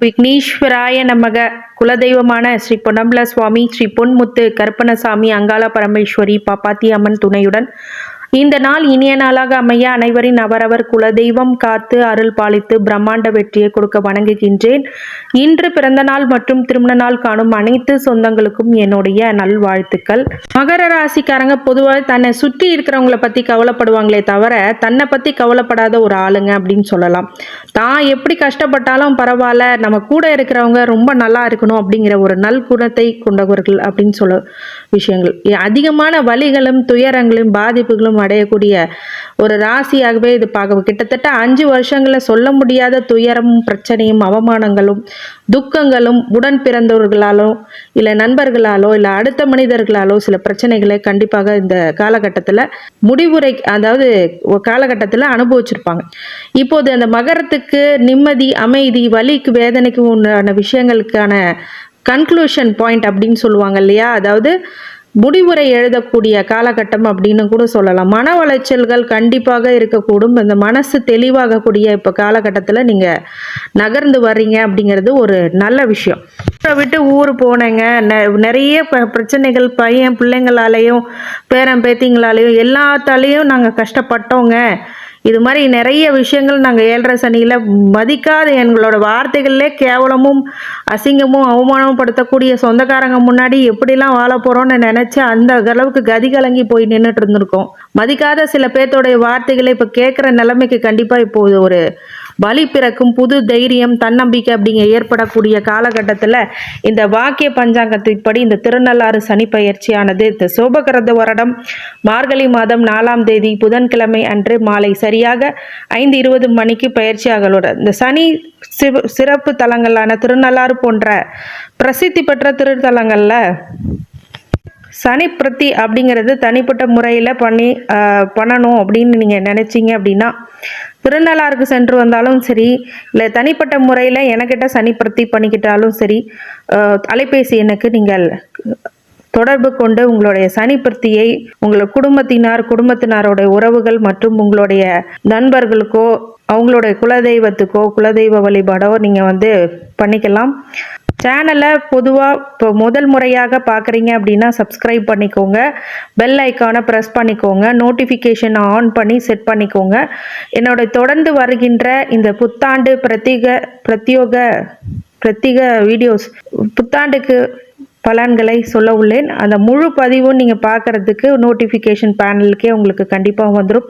விக்னேஸ்வராய நமக. குலதெய்வமான ஸ்ரீ பொன்னம்பல சுவாமி ஸ்ரீ பொன்முத்து கருப்பணசாமி அங்காள பரமேஸ்வரி பாப்பாத்தி அம்மன் துணையுடன் இந்த நாள் இனிய நாளாக அமைய அனைவரின் அவரவர் குலதெய்வம் காத்து அருள் பாலித்து பிரம்மாண்ட வெற்றியை கொடுக்க வணங்குகின்றேன். இன்று பிறந்த நாள் மற்றும் திருமண நாள் காணும் அனைத்து சொந்தங்களுக்கும் என்னுடைய நல்வாழ்த்துக்கள். மகர ராசிக்காரங்க பொதுவாக தன்னை சுற்றி இருக்கிறவங்கள பற்றி கவலைப்படுவாங்களே தவிர தன்னை பற்றி கவலைப்படாத ஒரு ஆளுங்க அப்படின்னு சொல்லலாம். தான் எப்படி கஷ்டப்பட்டாலும் பரவாயில்ல நம்ம கூட இருக்கிறவங்க ரொம்ப நல்லா இருக்கணும் அப்படிங்கிற ஒரு நல் குணத்தை கொண்டவர்கள் அப்படின்னு சொல்ல விஷயங்கள். அதிகமான வழிகளும் துயரங்களும் பாதிப்புகளும் அடையக்கூடிய ஒரு ராசியாகவே இது பார்க்க கிட்டத்தட்ட அஞ்சு வருஷங்களில் சொல்ல முடியாத துயரமும் பிரச்சனையும் அவமானங்களும் துக்கங்களும் உடன் பிறந்தவர்களாலோ இல்லை நண்பர்களாலோ இல்லை அடுத்த மனிதர்களாலோ சில பிரச்சனைகளை கண்டிப்பாக இந்த காலகட்டத்தில் முடிவுரை அதாவது காலகட்டத்தில் அனுபவிச்சிருப்பாங்க. இப்போது அந்த மகரத்துக்கு நிம்மதி அமைதி வலிக்கு வேதனைக்கு உண்டான விஷயங்களுக்கான கன்க்ளூஷன் பாயிண்ட் அப்படின்னு சொல்லுவாங்க இல்லையா? அதாவது முடிவுரை எழுதக்கூடிய காலகட்டம் அப்படின்னு கூட சொல்லலாம். மன உளைச்சல்கள் கண்டிப்பாக இருக்கக்கூடும். இந்த மனசு தெளிவாகக்கூடிய இப்போ காலகட்டத்தில் நீங்கள் நகர்ந்து வர்றீங்க அப்படிங்கிறது ஒரு நல்ல விஷயம். ஊரை விட்டு ஊர் போனேங்க. நெ- நிறைய ப- பிரச்சனைகள் பையன் பிள்ளைங்களாலேயும் பேரன் பேத்திங்களாலேயும் எல்லாத்தாலேயும் நாங்கள் கஷ்டப்பட்டோங்க. இது மாதிரி நிறைய விஷயங்கள் நாங்கள் ஏழரை சனியில் மதிக்காத எங்களோட வார்த்தைகளிலே கேவலமும் அசிங்கமும் அவமானமும் படுத்தக்கூடிய சொந்தக்காரங்க முன்னாடி எப்படிலாம் வாழ போகிறோம்னு நினச்சி அந்த அளவுக்கு கதி கலங்கி போய் நின்றுட்டு இருந்திருக்கோம். மதிக்காத சில பேர்த்தோடைய வார்த்தைகளை இப்போ கேட்குற நிலைமைக்கு கண்டிப்பாக இப்போது ஒரு வழி பிறக்கும் புது தைரியம் தன்னம்பிக்கை அப்படிங்க ஏற்படக்கூடிய காலகட்டத்தில் இந்த வாக்கிய பஞ்சாங்கத்தின்படி இந்த திருநள்ளாறு சனி பயிற்சியானது. இந்த சோபகிரத வருடம் மார்கழி மாதம் நாலாம் தேதி புதன்கிழமை அன்று மாலை சரியாக ஐந்து இருபது மணிக்கு பயிற்சியாகலோட. இந்த சனி சிறப்பு தலங்களான திருநள்ளாறு போன்ற பிரசித்தி பெற்ற திருத்தலங்களில் சனிப்பிரத்தி அப்படிங்கிறது தனிப்பட்ட முறையில் பண்ணி பண்ணணும் அப்படின்னு நீங்கள் நினச்சிங்க அப்படின்னா திருநள்ளாருக்கு சென்று வந்தாலும் சரி இல்லை தனிப்பட்ட முறையில் எனக்கிட்ட சனி பண்ணிக்கிட்டாலும் சரி அலைபேசி எனக்கு நீங்கள் தொடர்பு கொண்டு உங்களுடைய சனி உங்கள் குடும்பத்தினார் குடும்பத்தினாருடைய உறவுகள் மற்றும் உங்களுடைய நண்பர்களுக்கோ அவங்களுடைய குலதெய்வத்துக்கோ குலதெய்வ வழிபாடோ நீங்கள் வந்து பண்ணிக்கலாம். சேனலை பொதுவாக இப்போ முதல் முறையாக பார்க்குறீங்க அப்படின்னா சப்ஸ்கிரைப் பண்ணிக்கோங்க. பெல் ஐக்கானை ப்ரெஸ் பண்ணிக்கோங்க. நோட்டிஃபிகேஷன் ஆன் பண்ணி செட் பண்ணிக்கோங்க. என்னோட தொடர்ந்து வருகின்ற இந்த புத்தாண்டு பிரத்யேக பிரத்யோக பிரத்யேக வீடியோஸ் புத்தாண்டுக்கு பலன்களை சொல்ல உள்ளேன். அந்த முழு பதிவும் நீங்கள் பார்க்கறதுக்கு நோட்டிஃபிகேஷன் பேனலுக்கே உங்களுக்கு கண்டிப்பாக வந்துடும்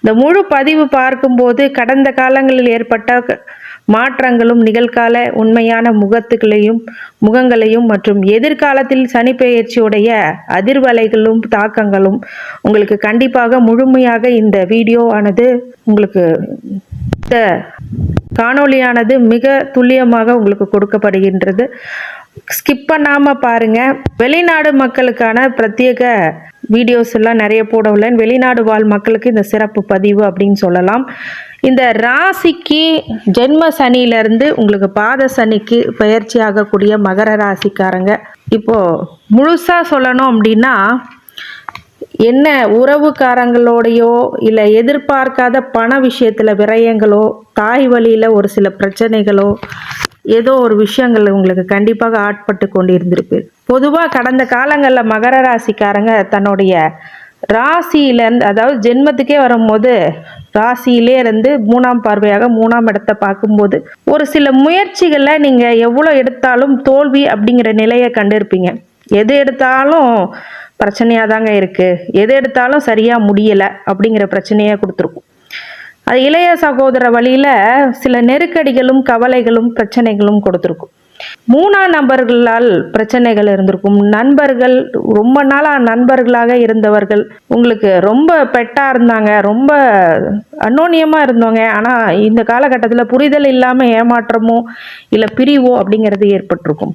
இந்த முழு பதிவு பார்க்கும்போது கடந்த காலங்களில் ஏற்பட்ட மாற்றங்களும் நிகழ்கால உண்மையான முகத்துகளையும் முகங்களையும் மற்றும் எதிர்காலத்தில் சனிப்பெயர்ச்சியுடைய அதிர்வலைகளும் தாக்கங்களும் உங்களுக்கு கண்டிப்பாக முழுமையாக இந்த வீடியோ ஆனது உங்களுக்கு இந்த காணொளியானது மிக துல்லியமாக உங்களுக்கு கொடுக்கப்படுகின்றது. ஸ்கிப் பண்ணாமல் பாருங்கள் வெளிநாடு மக்களுக்கான பிரத்யேக வீடியோஸ் எல்லாம் நிறைய போட உள்ளேன் வெளிநாடு வாழ் மக்களுக்கு இந்த சிறப்பு பதிவு அப்படின்னு சொல்லலாம். இந்த ராசிக்கு ஜென்ம சனியிலேருந்து உங்களுக்கு பாத சனிக்கு பயிற்சி ஆகக்கூடிய மகர ராசிக்காரங்க. இப்போது முழுசாக சொல்லணும் அப்படின்னா என்ன உறவுக்காரங்களோடையோ இல்லை எதிர்பார்க்காத பண விஷயத்தில் விரயங்களோ தாய் வழியில் ஒரு சில பிரச்சனைகளோ ஏதோ ஒரு விஷயங்கள் உங்களுக்கு கண்டிப்பாக ஆட்பட்டு கொண்டு இருந்திருக்கு பொதுவாக கடந்த காலங்களில் மகர ராசிக்காரங்க தன்னுடைய ராசியிலேருந்து அதாவது ஜென்மத்துக்கே வரும்போது ராசியிலே இருந்து மூணாம் பார்வையாக மூணாம் இடத்தை பார்க்கும்போது ஒரு சில முயற்சிகளை நீங்கள் எவ்வளோ எடுத்தாலும் தோல்வி அப்படிங்கிற நிலையை கண்டிருப்பீங்க. எது எடுத்தாலும் பிரச்சனையாக தாங்க இருக்குது எது எடுத்தாலும் சரியாக முடியலை அப்படிங்கிற பிரச்சனையாக கொடுத்துருக்கும். அது இளைய சகோதர வழியில் சில நெருக்கடிகளும் கவலைகளும் பிரச்சனைகளும் கொடுத்துருக்கும். மூணாம் நபர்களால் பிரச்சனைகள் இருந்திருக்கும். நண்பர்கள் ரொம்ப நாளாக நண்பர்களாக இருந்தவர்கள் உங்களுக்கு ரொம்ப பெட்டாக இருந்தாங்க ரொம்ப அன்னோன்யமாக இருந்தவங்க. ஆனால் இந்த காலகட்டத்தில் புரிதல் இல்லாமல் ஏமாற்றமோ இல்லை பிரிவோ அப்படிங்கிறது ஏற்பட்டிருக்கும்.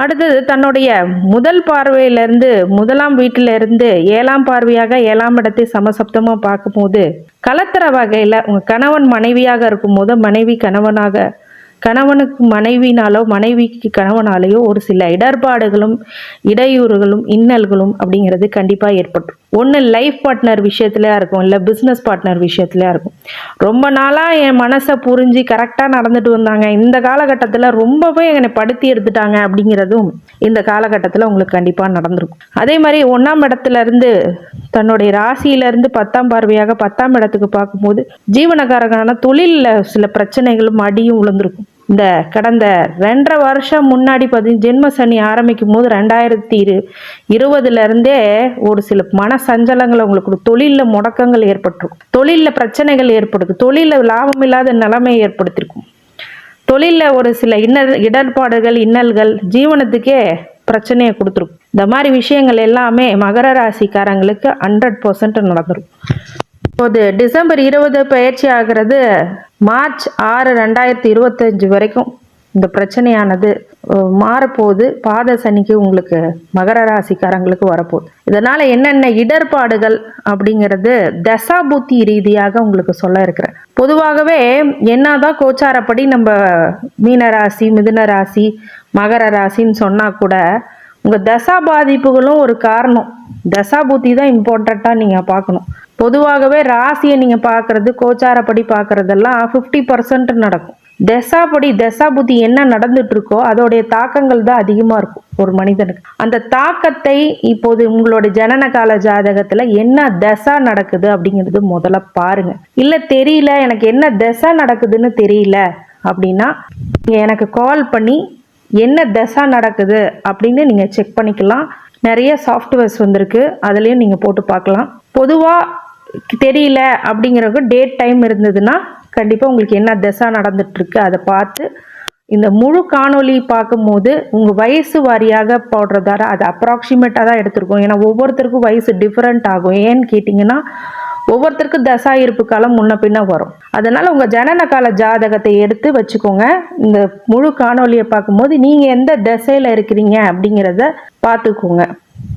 அடுத்தது தன்னுடைய முதல் பார்வையிலிருந்து முதலாம் வீட்டிலிருந்து ஏழாம் பார்வையாக ஏழாம் இடத்தை சமசப்தமாக பார்க்கும்போது கலத்தர வகையில் உங்கள் கணவன் மனைவியாக இருக்கும்போது மனைவி கணவனாக கணவனுக்கு மனைவினாலோ மனைவிக்கு கணவனாலேயோ ஒரு சில இடர்பாடுகளும் இடையூறுகளும் இன்னல்களும் அப்படிங்கிறது கண்டிப்பாக ஏற்படும். ஒன்று லைஃப் பார்ட்னர் விஷயத்துலையாக இருக்கும் இல்லை பிஸ்னஸ் பார்ட்னர் விஷயத்துலையாக இருக்கும். ரொம்ப நாளாக என் மனசை புரிஞ்சு கரெக்டாக நடந்துட்டு வந்தாங்க. இந்த காலகட்டத்தில் ரொம்பவே என்னை படுத்தி எடுத்துட்டாங்க அப்படிங்கிறதும் இந்த காலகட்டத்தில் உங்களுக்கு கண்டிப்பாக நடந்திருக்கும். அதே மாதிரி ஒன்றாம் இடத்துலேருந்து தன்னுடைய ராசியிலேருந்து பத்தாம் பார்வையாக பத்தாம் இடத்துக்கு பார்க்கும்போது ஜீவனக்காரகனான தொழிலில் சில பிரச்சனைகளும் அடியும் விழுந்திருக்கும் இந்த கடந்த ரெண்டரை வருஷம் முன்னாடி பார்த்தீங்கன்னா ஜென்ம சனி ஆரம்பிக்கும் போது ரெண்டாயிரத்தி இரு இருபதுலேருந்தே ஒரு சில மன சஞ்சலங்கள் உங்களுக்கு தொழிலில் முடக்கங்கள் ஏற்பட்டிருக்கும். தொழிலில் பிரச்சனைகள் ஏற்படுது. தொழிலில் லாபம் இல்லாத நிலைமை ஏற்படுத்தியிருக்கும். தொழிலில் ஒரு சில இன்னல் இடர்பாடுகள் இன்னல்கள் ஜீவனத்துக்கே பிரச்சனையை கொடுத்துருக்கும். இந்த மாதிரி விஷயங்கள் எல்லாமே மகர ராசிக்காரங்களுக்கு ஹண்ட்ரட் பர்சன்ட் நடந்துடும் இப்போது டிசம்பர் இருபது பயிற்சி ஆகிறது மார்ச் ஆறு ரெண்டாயிரத்தி இருபத்தஞ்சு வரைக்கும். இந்த பிரச்சனையானது மாறப்போகுது. பாத சனிக்கு உங்களுக்கு மகர ராசிக்காரங்களுக்கு வரப்போகுது. இதனால் என்னென்ன இடர்பாடுகள் அப்படிங்கிறது தசாபுத்தி ரீதியாக உங்களுக்கு சொல்ல இருக்கிறேன். பொதுவாகவே என்னதான் கோச்சாரப்படி நம்ம மீன ராசி மிதுன ராசி மகர ராசின்னு சொன்னால் கூட உங்கள் தசா பாதிப்புகளும் ஒரு காரணம். தசா புத்தி தான் இம்பார்ட்டண்ட்டாக நீங்கள் பார்க்கணும். பொதுவாகவே ராசியை நீங்கள் பார்க்குறது கோச்சாரப்படி பார்க்குறதெல்லாம் ஃபிஃப்டி பர்சன்ட் நடக்கும். தசாபடி தசா புத்தி என்ன நடந்துட்டு இருக்கோ அதோடைய தாக்கங்கள் தான் அதிகமாக இருக்கும் ஒரு மனிதனுக்கு. அந்த தாக்கத்தை இப்போது உங்களோட ஜனன கால ஜாதகத்தில் என்ன தசா நடக்குது அப்படிங்கிறது முதல்ல பாருங்க. இல்லை தெரியல எனக்கு என்ன தசா நடக்குதுன்னு தெரியல அப்படின்னா நீங்கள் எனக்கு கால் பண்ணி என்ன தசா நடக்குது அப்படின்னு நீங்கள் செக் பண்ணிக்கலாம். நிறைய சாஃப்ட்வேர்ஸ் வந்திருக்கு அதுலேயும் நீங்கள் போட்டு பார்க்கலாம். பொதுவாக தெரியல அப்படிங்கிறவங்க டேட் டைம் இருந்ததுன்னா கண்டிப்பாக உங்களுக்கு என்ன திசா நடந்துட்டுருக்கு அதை பார்த்து இந்த முழு காணொலி பார்க்கும்போது உங்கள் வயசு வாரியாக போடுறதால அது அப்ராக்சிமேட்டாக தான் எடுத்திருக்கோம். ஏன்னா ஒவ்வொருத்தருக்கும் வயசு டிஃப்ரெண்ட் ஆகும். ஏன்னு கேட்டிங்கன்னா ஒவ்வொருத்தருக்கும் தசா இருப்பு காலம் முன்ன பின்ன வரும். அதனால் உங்கள் ஜனன கால ஜாதகத்தை எடுத்து வச்சுக்கோங்க. இந்த முழு காணொளியை பார்க்கும்போது நீங்கள் எந்த திசையில் இருக்கிறீங்க அப்படிங்கிறத பார்த்துக்கோங்க.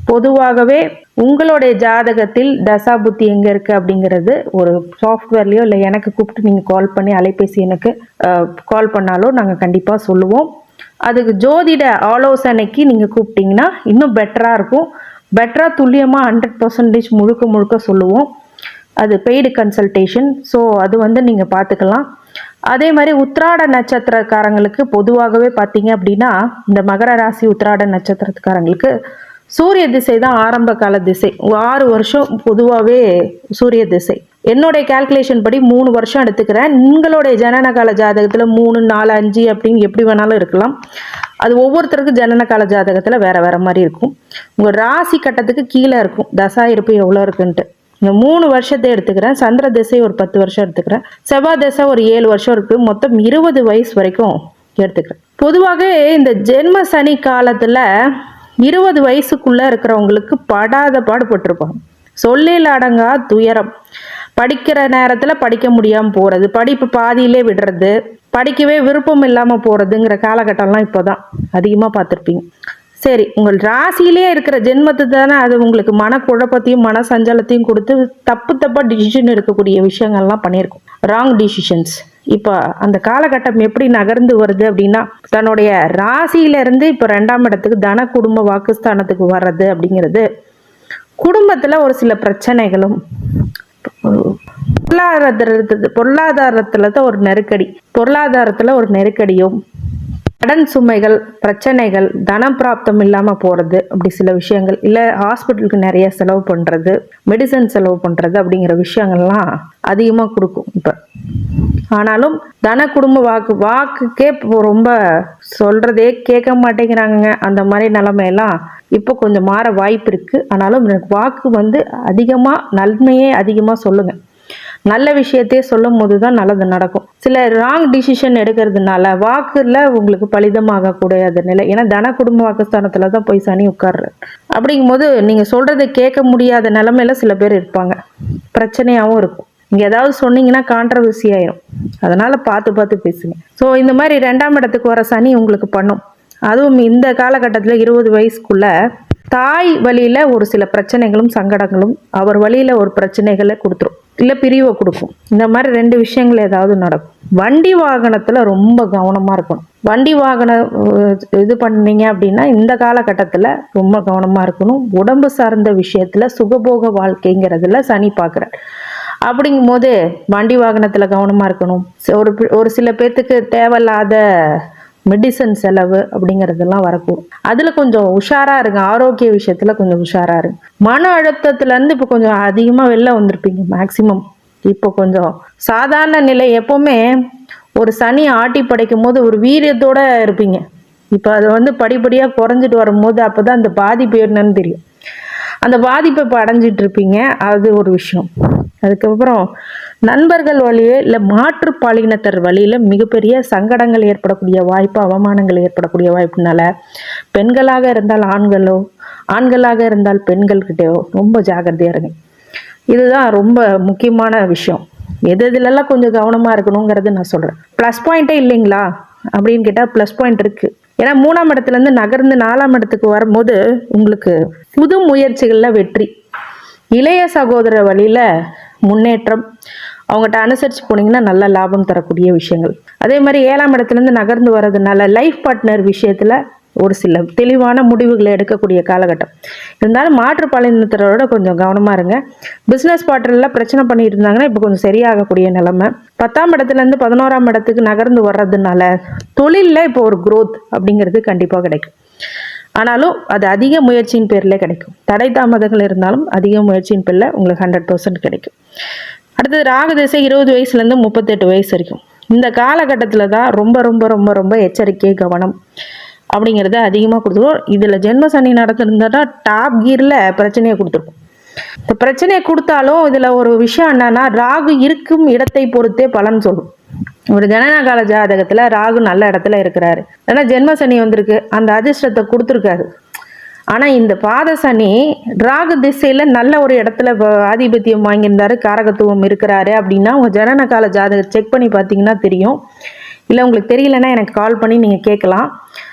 பொதுவாகவே உங்களுடைய ஜாதகத்தில் தசா புத்தி எங்கே இருக்குது அப்படிங்கிறது ஒரு சாஃப்ட்வேர்லேயோ இல்லை எனக்கு கூப்பிட்டு நீங்கள் கால் பண்ணி அலைபேசி எனக்கு கால் பண்ணாலோ நாங்கள் கண்டிப்பாக சொல்லுவோம். அதுக்கு ஜோதிட ஆலோசனைக்கு நீங்கள் கூப்பிட்டீங்கன்னா இன்னும் பெட்டராக இருக்கும். பெட்டராக துல்லியமாக ஹண்ட்ரட் பர்சன்டேஜ் முழுக்க முழுக்க சொல்லுவோம். அது பெய்டு கன்சல்டேஷன் ஸோ அது வந்து நீங்கள் பார்த்துக்கலாம் அதே மாதிரி உத்ராட நட்சத்திரக்காரங்களுக்கு பொதுவாகவே பார்த்தீங்க அப்படின்னா இந்த மகர ராசி உத்ராட நட்சத்திரக்காரங்களுக்கு சூரிய திசை தான் ஆரம்ப கால திசை. ஆறு வருஷம் பொதுவாகவே சூரிய திசை. என்னுடைய கால்குலேஷன் படி மூணு வருஷம் எடுத்துக்கிறேன். உங்களுடைய ஜனன கால ஜாதகத்தில் மூணு நாலு அஞ்சு அப்படின்னு எப்படி வேணாலும் இருக்கலாம். அது ஒவ்வொருத்தருக்கும் ஜனன கால ஜாதகத்தில் வேறு வேறு மாதிரி இருக்கும். உங்கள் ராசி கட்டத்துக்கு கீழே இருக்கும். தசா இருப்பு எவ்வளோ இருக்குன்ட்டு. இந்த மூணு வருஷத்தை எடுத்துக்கிறேன். சந்திர திசை ஒரு பத்து வருஷம் எடுத்துக்கிறேன். செவ்வாய் திசை ஒரு ஏழு வருஷம் இருக்குது மொத்தம் இருபது வயசு வரைக்கும் எடுத்துக்கிறேன். பொதுவாக இந்த ஜென்ம சனி காலத்தில் இருபது வயசுக்குள்ளே இருக்கிறவங்களுக்கு படாத பாடுபட்டிருப்பாங்க சொல்லில் அடங்கா துயரம். படிக்கிற நேரத்தில் படிக்க முடியாமல் போகிறது படிப்பு பாதியிலே விடுறது படிக்கவே விருப்பம் இல்லாமல் போகிறதுங்கிற காலகட்டம்லாம் இப்போ தான் அதிகமாக பார்த்துருப்பீங்க. சரி உங்கள் ராசியிலே இருக்கிற ஜென்மத்து தானே அது உங்களுக்கு மனக்குழப்பத்தையும் மன சஞ்சலத்தையும் கொடுத்து தப்பு தப்பாக டிசிஷன் எடுக்கக்கூடிய விஷயங்கள்லாம் பண்ணியிருக்கோம். ராங் டிசிஷன்ஸ் இப்போ அந்த காலகட்டம் எப்படி நகர்ந்து வருது அப்படின்னா தன்னுடைய ராசியிலேருந்து இப்போ ரெண்டாம் இடத்துக்கு தன குடும்ப வாக்குஸ்தானத்துக்கு வர்றது அப்படிங்கிறது குடும்பத்தில் ஒரு சில பிரச்சனைகளும் பொருளாதாரத்தில் பொருளாதாரத்தில் தான் ஒரு நெருக்கடி பொருளாதாரத்தில் ஒரு நெருக்கடியும் கடன் சுமைகள் பிரச்சனைகள் தனம் பிராப்தம் இல்லாமல் போகிறது அப்படி சில விஷயங்கள். இல்லை ஹாஸ்பிட்டலுக்கு நிறைய செலவு பண்ணுறது மெடிசன் செலவு பண்ணுறது அப்படிங்கிற விஷயங்கள்லாம் அதிகமாக கொடுக்கும் இப்போ. ஆனாலும் தன குடும்ப வாக்கு வாக்குக்கே இப்போ ரொம்ப சொல்கிறதே கேட்க மாட்டேங்கிறாங்க அந்த மாதிரி நிலமையெல்லாம் இப்போ கொஞ்சம் மாற வாய்ப்பு இருக்குது ஆனாலும் எனக்கு வாக்கு வந்து அதிகமாக நன்மையே அதிகமாக சொல்லுங்கள் நல்ல விஷயத்தையே சொல்லும் போது தான் நல்லது நடக்கும். சில ராங் டிசிஷன் எடுக்கிறதுனால வாக்குல உங்களுக்கு பலிதமாகக்கூடிய நிலை. ஏன்னா தன குடும்ப வாக்குஸ்தானத்தில் தான் போய் சனி உட்கார்றாரு. அப்படிங்கும்போது நீங்கள் சொல்கிறத கேட்க முடியாத நிலமையில சில பேர் இருப்பாங்க. பிரச்சனையாகவும் இருக்கும். நீங்கள் ஏதாவது சொன்னீங்கன்னா கான்ட்ரவர்சி ஆயிரும். அதனால் பார்த்து பார்த்து பேசுங்க. ஸோ இந்த மாதிரி ரெண்டாம் இடத்துக்கு வர சனி உங்களுக்கு பண்ணும். அதுவும் இந்த காலகட்டத்தில் இருபது வயசுக்குள்ள தாய் வழியில் ஒரு சில பிரச்சனைகளும் சங்கடங்களும் அவர் வழியில் ஒரு பிரச்சனைகளை கொடுத்துரும். இல்லை பிரிவை கொடுக்கும். இந்த மாதிரி ரெண்டு விஷயங்கள் ஏதாவது நடக்கும். வண்டி வாகனத்தில் ரொம்ப கவனமாக இருக்கணும். வண்டி வாகனம் இது பண்ணீங்க அப்படின்னா இந்த காலகட்டத்தில் ரொம்ப கவனமாக இருக்கணும். உடம்பு சார்ந்த விஷயத்தில் சுகபோக வாழ்க்கைங்கிறதுல சனி பார்க்குறார் அப்படிங்கும்போது வண்டி வாகனத்தில் கவனமாக இருக்கணும். ஒரு ஒரு சில பேர்த்துக்கு தேவையில்லாத மெடிசன் செலவு அப்படிங்கிறதெல்லாம் வரக்கூடும். அதில் கொஞ்சம் உஷாராக இருங்க. ஆரோக்கிய விஷயத்தில் கொஞ்சம் உஷாராக இருங்க. மன அழுத்தத்துலேருந்து இப்போ கொஞ்சம் அதிகமாக வெளில வந்திருப்பீங்க மேக்சிமம் இப்போ கொஞ்சம் சாதாரண நிலை எப்போவுமே ஒரு சனி ஆட்டி படைக்கும் போது ஒரு வீரியத்தோட இருப்பீங்க. இப்போ அது வந்து படிப்படியாக குறைஞ்சிட்டு வரும்போது அப்போ தான் அந்த பாதிப்பு என்னன்னு தெரியும். அந்த பாதிப்பை இப்போ அடைஞ்சிட்டு இருப்பீங்க. அது ஒரு விஷயம். அதுக்கப்புறம் நண்பர்கள் வழியே இல்லை மாற்று பாலினத்தர் வழியில் மிகப்பெரிய சங்கடங்கள் ஏற்படக்கூடிய வாய்ப்பு அவமானங்கள் ஏற்படக்கூடிய வாய்ப்புனால பெண்களாக இருந்தால் ஆண்களோ ஆண்களாக இருந்தால் பெண்கள்கிட்டயோ ரொம்ப ஜாகிரதையாக இருங்க. இதுதான் ரொம்ப முக்கியமான விஷயம். எது இதுலெல்லாம் கொஞ்சம் கவனமாக இருக்கணுங்கிறது நான் சொல்கிறேன் ப்ளஸ் பாயிண்ட்டே இல்லைங்களா? அப்படின்னு கேட்டால் ப்ளஸ் பாயிண்ட் இருக்குது ஏன்னா மூணாம் இடத்துலேருந்து நகர்ந்து நாலாம் இடத்துக்கு வரும்போது உங்களுக்கு புது முயற்சிகளில் வெற்றி. இளைய சகோதர வழியில் முன்னேற்றம். அவங்ககிட்ட அனுசரித்து போனீங்கன்னா நல்ல லாபம் தரக்கூடிய விஷயங்கள். அதே மாதிரி ஏழாம் இடத்துலேருந்து நகர்ந்து வர்றதுனால லைஃப் பார்ட்னர் விஷயத்தில் ஒரு சில தெளிவான முடிவுகளை எடுக்கக்கூடிய காலகட்டம். இருந்தாலும் மாற்று பாலினத்தரோட கொஞ்சம் கவனமாக இருங்க. பிஸ்னஸ் பார்ட்னரில் பிரச்சனை பண்ணிட்டு இருந்தாங்கன்னா இப்போ கொஞ்சம் சரியாகக்கூடிய நிலமை. பத்தாம் இடத்துலேருந்து பதினோராம் இடத்துக்கு நகர்ந்து வர்றதுனால தொழிலில் இப்போ ஒரு குரோத் அப்படிங்கிறது கண்டிப்பாக கிடைக்கும். ஆனாலும் அது அதிக முயற்சியின் பேரில் கிடைக்கும். தடை தாமதங்கள் இருந்தாலும் அதிக முயற்சியின் பேரில் உங்களுக்கு ஹண்ட்ரட் பர்சன்ட் கிடைக்கும். அடுத்தது ராகு திசை இருபது வயசுலேருந்து முப்பத்தெட்டு வயசு வரைக்கும். இந்த காலகட்டத்தில் தான் ரொம்ப ரொம்ப ரொம்ப ரொம்ப எச்சரிக்கை கவனம் அப்படிங்கிறத அதிகமாக கொடுத்துருவோம். இதில் ஜென்ம சனி நடத்திருந்தா டாப் கீரில் பிரச்சனையை கொடுத்துருக்கும். இந்த பிரச்சனையை கொடுத்தாலும் இதில் ஒரு விஷயம் என்னன்னா ராகு இருக்கும் இடத்தை பொறுத்தே பலன் சொல்லும். ஒரு ஜனனகால ஜாதகத்தில் ராகு நல்ல இடத்துல இருக்கிறாரு. ஏன்னா ஜென்ம சனி வந்திருக்கு. அந்த அதிர்ஷ்டத்தை கொடுத்துருக்காரு. ஆனால் இந்த பாத சனி ராகு திசையில் நல்ல ஒரு இடத்துல ஆதிபத்தியம் வாங்கியிருந்தாரு காரகத்துவம் இருக்கிறாரு அப்படின்னா உங்கள் ஜனனகால ஜாதகம் செக் பண்ணி பார்த்தீங்கன்னா தெரியும். இல்லை உங்களுக்கு தெரியலன்னா எனக்கு கால் பண்ணி நீங்கள் கேட்கலாம்.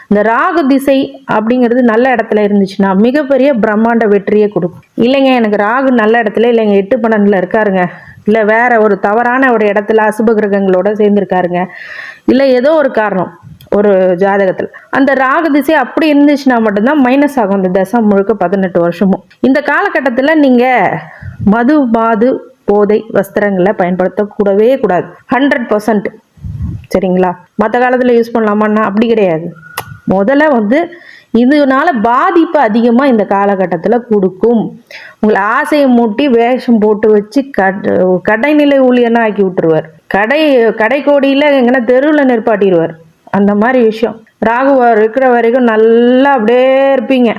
இந்த ராகு திசை அப்படிங்கிறது நல்ல இடத்துல இருந்துச்சுன்னா மிகப்பெரிய பிரம்மாண்ட வெற்றியை கொடுக்கும். இல்லைங்க எனக்கு ராகு நல்ல இடத்துல இல்லைங்க எட்டு பன்னெண்டில் இருக்காருங்க. இல்லை வேற ஒரு தவறான ஒரு இடத்துல அசுப கிரகங்களோட சேர்ந்துருக்காருங்க. இல்லை ஏதோ ஒரு காரணம் ஒரு ஜாதகத்தில். அந்த ராகு திசை அப்படி இருந்துச்சுன்னா மட்டும்தான் மைனஸ் ஆகும். இந்த தசை முழுக்க பதினெட்டு வருஷமும். இந்த காலகட்டத்தில் நீங்கள் மது மாது போதை வஸ்திரங்களை பயன்படுத்தக்கூடவே கூடாது. ஹண்ட்ரட் பர்சன்ட் சரிங்களா? மற்ற காலத்தில் யூஸ் பண்ணலாமான்னா அப்படி கிடையாது. முதல்ல வந்து இதனால பாதிப்பு அதிகமாக இந்த காலகட்டத்தில் கொடுக்கும். உங்களை ஆசையை மூட்டி வேஷம் போட்டு வச்சு கட் கடைநிலை ஊழியனா ஆக்கி விட்டுருவார். கடை கடைக்கோடியில் எங்கன்னா தெருவில் நிற்பாட்டிடுவார். அந்த மாதிரி விஷயம். ராகு இருக்கிற வரைக்கும் நல்லா அப்படியே இருப்பீங்க.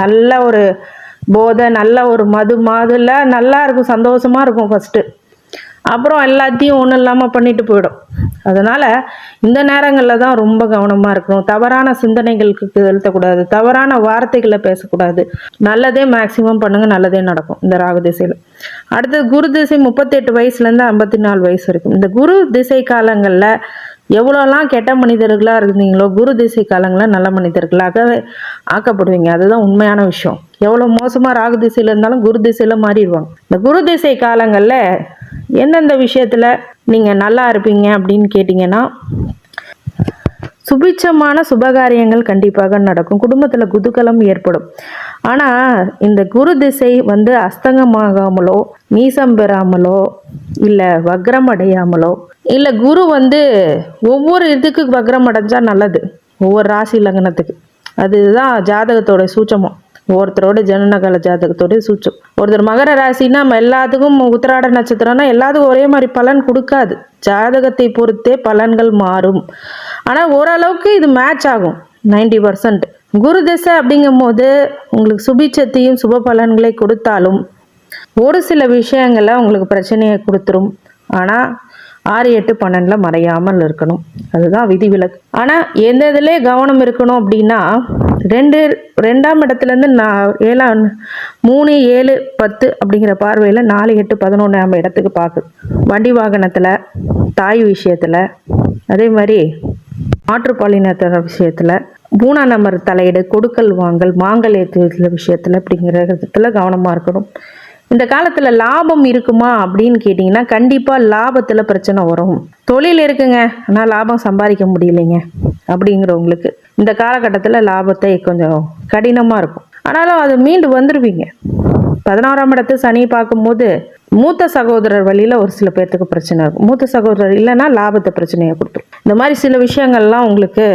நல்ல ஒரு போதை நல்ல ஒரு மது மாதுல நல்லா இருக்கும் சந்தோஷமா இருக்கும் ஃபஸ்ட்டு அப்புறம் எல்லாத்தையும் ஒன்றும் இல்லாமல் பண்ணிட்டு போயிடும். அதனால் இந்த நேரங்களில் தான் ரொம்ப கவனமாக இருக்கணும். தவறான சிந்தனைகளுக்கு செலுத்தக்கூடாது. தவறான வார்த்தைகளை பேசக்கூடாது. நல்லதே மேக்சிமம் பண்ணுங்கள் நல்லதே நடக்கும். இந்த ராகு திசையில். அடுத்தது குரு திசை முப்பத்தெட்டு வயசுலேருந்து ஐம்பத்தி நாலு வயசு வரைக்கும். இந்த குரு திசை காலங்களில் எவ்வளோலாம் கெட்ட மனிதர்களாக இருந்தீங்களோ குரு திசை காலங்களில் நல்ல மனிதர்களாக ஆக்கப்படுவீங்க. அதுதான் உண்மையான விஷயம். எவ்வளோ மோசமாக ராகு திசையில் இருந்தாலும் குரு திசையில் மாறிடுவாங்க. இந்த குரு திசை காலங்களில் எந்தெந்த விஷயத்தில் நீங்கள் நல்லா இருப்பீங்க அப்படின்னு கேட்டிங்கன்னா சுபிட்சமான சுபகாரியங்கள் கண்டிப்பாக நடக்கும். குடும்பத்தில் குதூகலம் ஏற்படும். ஆனால் இந்த குரு திசை வந்து அஸ்தங்கமாகாமலோ நீசம் பெறாமலோ இல்லை வக்ரம் அடையாமலோ? இல்லை குரு வந்து ஒவ்வொரு இதுக்கு வக்ரம் அடைஞ்சால் நல்லது. ஒவ்வொரு ராசி லக்னத்துக்கு. அதுதான் ஜாதகத்தோட சூட்சமம். ஒவ்வொருத்தரோட ஜனநகல ஜாதகத்தோட சூட்சம். ஒருத்தர் மகர ராசினா நம்ம எல்லாத்துக்கும் உத்திராட நட்சத்திரம்னா எல்லாத்துக்கும் ஒரே மாதிரி பலன் கொடுக்காது. ஜாதகத்தை பொறுத்தே பலன்கள் மாறும். ஆனால் ஓரளவுக்கு இது மேட்ச் ஆகும். 90% பர்சன்ட் குரு திசை அப்படிங்கும் போது உங்களுக்கு சுபிச்சத்தையும் சுப பலன்களை கொடுத்தாலும் ஒரு சில விஷயங்களில் உங்களுக்கு பிரச்சனையை கொடுத்துரும். ஆனால் ஆறு எட்டு பன்னெண்டில் மறையாமல் இருக்கணும். அதுதான் விதிவிலக்கு. ஆனால் எந்த இதிலே கவனம் இருக்கணும் அப்படின்னா ரெண்டு ரெண்டாம் இடத்துலேருந்து நான் ஏழாம் மூணு ஏழு பத்து அப்படிங்கிற பார்வையில் நாலு எட்டு பதினொன்றாம் இடத்துக்கு பார்க்குது வண்டி வாகனத்தில் தாய் விஷயத்தில் அதே மாதிரி மாற்றுப்பாலினத்தர விஷயத்தில் மூணாம் நம்பர் தலையீடு கொடுக்கல் வாங்கல் மாங்கல்யத்தில் விஷயத்தில் அப்படிங்கிற விதத்தில் கவனமாக இருக்கணும். இந்த காலத்தில் லாபம் இருக்குமா அப்படின்னு கேட்டிங்கன்னா கண்டிப்பாக லாபத்தில் பிரச்சனை வரும். தொழில் இருக்குங்க ஆனால் லாபம் சம்பாதிக்க முடியலைங்க அப்படிங்கிறவங்களுக்கு இந்த காலகட்டத்தில் லாபத்தை கொஞ்சம் கடினமாக இருக்கும். ஆனாலும் அது மீண்டு வந்துடுவீங்க பதினாறாம் இடத்து சனி பார்க்கும்போது மூத்த சகோதரர் வழியில் ஒரு சில பேர்த்துக்கு பிரச்சனை இருக்கும். மூத்த சகோதரர் இல்லைன்னா லாபத்தை பிரச்சனையை கொடுத்துரும். இந்த மாதிரி சில விஷயங்கள்லாம் உங்களுக்கு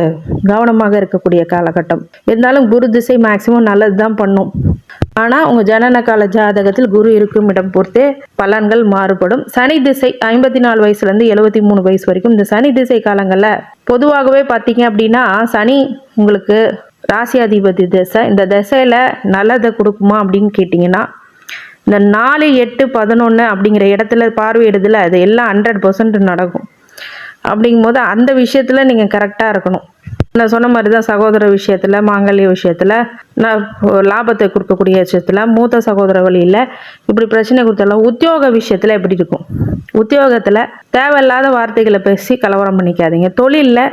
கவனமாக இருக்கக்கூடிய காலகட்டம். இருந்தாலும் குரு திசை மேக்சிமம் நல்லது தான் பண்ணும். ஆனால் உங்கள் ஜனன கால ஜாதகத்தில் குரு இருக்கும் இடம் பொறுத்தே பலன்கள் மாறுபடும். சனி திசை ஐம்பத்தி நாலு வயசுலேருந்து எழுபத்தி மூணு வயசு வரைக்கும் இந்த சனி திசை காலங்களில் பொதுவாகவே பார்த்தீங்க அப்படின்னா சனி உங்களுக்கு ராசியாதிபதி திசை இந்த திசையில் நல்லதை கொடுக்குமா அப்படின்னு கேட்டிங்கன்னா இந்த நாலு எட்டு பதினொன்று அப்படிங்கிற இடத்துல பார்வையிடுதில் அது எல்லாம் ஹண்ட்ரட் பர்சன்ட் நடக்கும். அப்படிங்கும்போது அந்த விஷயத்தில் நீங்கள் கரெக்டாக இருக்கணும். நான் சொன்ன மாதிரி தான் சகோதர விஷயத்தில் மாங்கல்ய விஷயத்தில் நான் லாபத்தை கொடுக்கக்கூடிய விஷயத்தில் மூத்த சகோதர வழியில் இப்படி பிரச்சனை கொடுத்தாலும் உத்தியோக விஷயத்தில் எப்படி இருக்கும்? உத்தியோகத்தில் தேவையில்லாத வார்த்தைகளை பேசி கலவரம் பண்ணிக்காதீங்க. தொழிலில்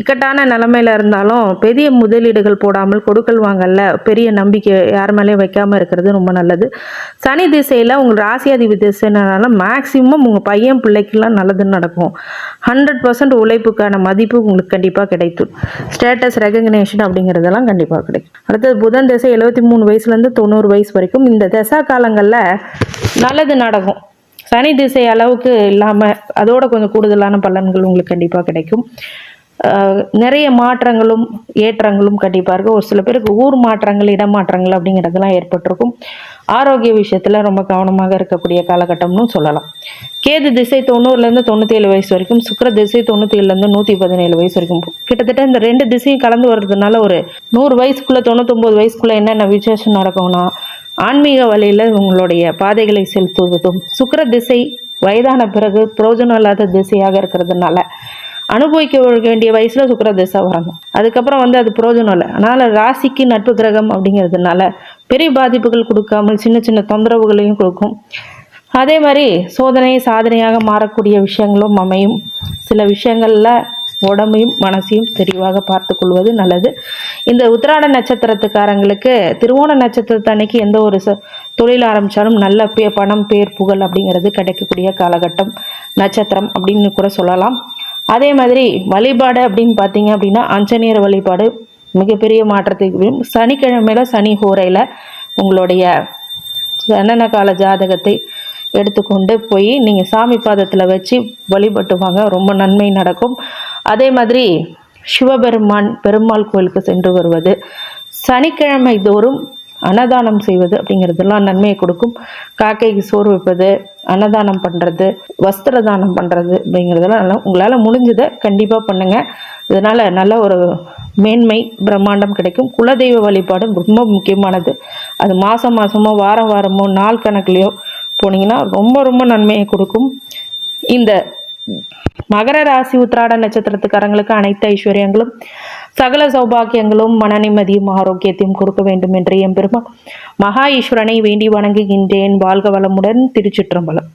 இக்கட்டான நிலமையில இருந்தாலும் பெரிய முதலீடுகள் போடாமல் கொடுக்கல் வாங்கல பெரிய நம்பிக்கை யார் மேலேயும் வைக்காமல் இருக்கிறது ரொம்ப நல்லது. சனி திசையில் உங்கள் ராசியாதிபதி திசைனால மேக்சிமம் உங்கள் பையன் பிள்ளைக்கெல்லாம் நல்லதுன்னு நடக்கும். ஹண்ட்ரட் பர்சன்ட் உழைப்புக்கான மதிப்பு உங்களுக்கு கண்டிப்பாக கிடைக்கும். ஸ்டேட்டஸ் ரெகக்னேஷன் அப்படிங்கிறதெல்லாம் கண்டிப்பாக கிடைக்கும். அடுத்தது புதன் திசை எழுபத்தி மூணு வயசுலேருந்து தொண்ணூறு வயசு வரைக்கும் இந்த திசா காலங்களில் நல்லது நடக்கும். சனி திசை அளவுக்கு இல்லாமல் அதோட கொஞ்சம் கூடுதலான பலன்கள் உங்களுக்கு கண்டிப்பாக கிடைக்கும். நிறைய மாற்றங்களும் ஏற்றங்களும் கண்டிப்பாக இருக்கும். ஒரு சில பேருக்கு ஊர் மாற்றங்கள் இடமாற்றங்கள் அப்படிங்கிறதெல்லாம் ஏற்பட்டிருக்கும். ஆரோக்கிய விஷயத்தில் ரொம்ப கவனமாக இருக்கக்கூடிய காலகட்டம்னு சொல்லலாம். கேது திசை தொண்ணூறுலேருந்து தொண்ணூற்றி ஏழு வயசு வரைக்கும் சுக்கிர திசை தொண்ணூற்றி ஏழுலேருந்து நூற்றி பதினேழு வயசு வரைக்கும் கிட்டத்தட்ட இந்த ரெண்டு திசையும் கலந்து வர்றதுனால ஒரு நூறு வயசுக்குள்ளே தொண்ணூத்தொம்பது வயசுக்குள்ளே என்னென்ன விசேஷம் நடக்கும்னா ஆன்மீக வழியில் உங்களுடைய பாதைகளை செலுத்துவதும் சுக்கர திசை வயதான பிறகு பிரயோஜனம் இல்லாத திசையாக இருக்கிறதுனால அனுபவிக்க வேண்டிய வயசில் சுக்கர திசை வரணும். அதுக்கப்புறம் வந்து அது பிரயோஜனம் இல்லை. அதனால் ராசிக்கு நட்பு கிரகம் அப்படிங்கிறதுனால பெரிய பாதிப்புகள் கொடுக்காமல் சின்ன சின்ன தொந்தரவுகளையும் கொடுக்கும். அதே மாதிரி சோதனை சாதனையாக மாறக்கூடிய விஷயங்களும் அமையும். சில விஷயங்களில் உடம்பையும் மனசையும் தெளிவாக பார்த்து கொள்வது நல்லது. இந்த உத்திராட நட்சத்திரத்துக்காரங்களுக்கு திருவோண நட்சத்திரத்து அன்னைக்கு எந்த ஒரு தொழில் ஆரம்பித்தாலும் நல்ல பே பணம் பேர் புகழ் அப்படிங்கிறது கிடைக்கக்கூடிய காலகட்டம் நட்சத்திரம் அப்படின்னு கூட சொல்லலாம். அதே மாதிரி வழிபாடு அப்படின்னு பார்த்தீங்க அப்படின்னா ஆஞ்சநேயர் வழிபாடு மிகப்பெரிய மாற்றத்துக்கு சனிக்கிழமையில் சனிக்கிழமையில சனி ஹோரையில் உங்களுடைய ஜனன கால ஜாதகத்தை எடுத்துக்கொண்டு போய் நீங்கள் சாமி பாதத்தில் வச்சு வழிபட்டு வாங்க. ரொம்ப நன்மை நடக்கும். அதே மாதிரி சிவபெருமான் பெருமாள் கோயிலுக்கு சென்று வருவது. சனிக்கிழமை தோறும் அன்னதானம் செய்வது அப்படிங்கிறதெல்லாம் நன்மையை கொடுக்கும். காக்கைக்கு சோறு வைப்பது அன்னதானம் பண்ணுறது வஸ்திர தானம் பண்ணுறது அப்படிங்கிறதெல்லாம் நல்லா உங்களால் முடிஞ்சதை கண்டிப்பாக பண்ணுங்கள் இதனால் நல்ல ஒரு மேன்மை பிரம்மாண்டம் கிடைக்கும். குலதெய்வ வழிபாடு ரொம்ப முக்கியமானது. அது மாதம் மாதமோ வாரம் வாரமோ நாள் கணக்குலையோ போனீங்கன்னா ரொம்ப ரொம்ப நன்மையை கொடுக்கும். இந்த மகர ராசி உத்திராட நட்சத்திரத்துக்காரங்களுக்கு அனைத்து ஐஸ்வர்யங்களும் சகல சௌபாக்கியங்களும் மன நிம்மதியும் ஆரோக்கியத்தையும் கொடுக்க வேண்டும் என்று எம்பெருமான் மகா ஈஸ்வரனை வேண்டி வணங்குகின்றேன். வாழ்க வளமுடன் திருச்சிற்றம்பலம்.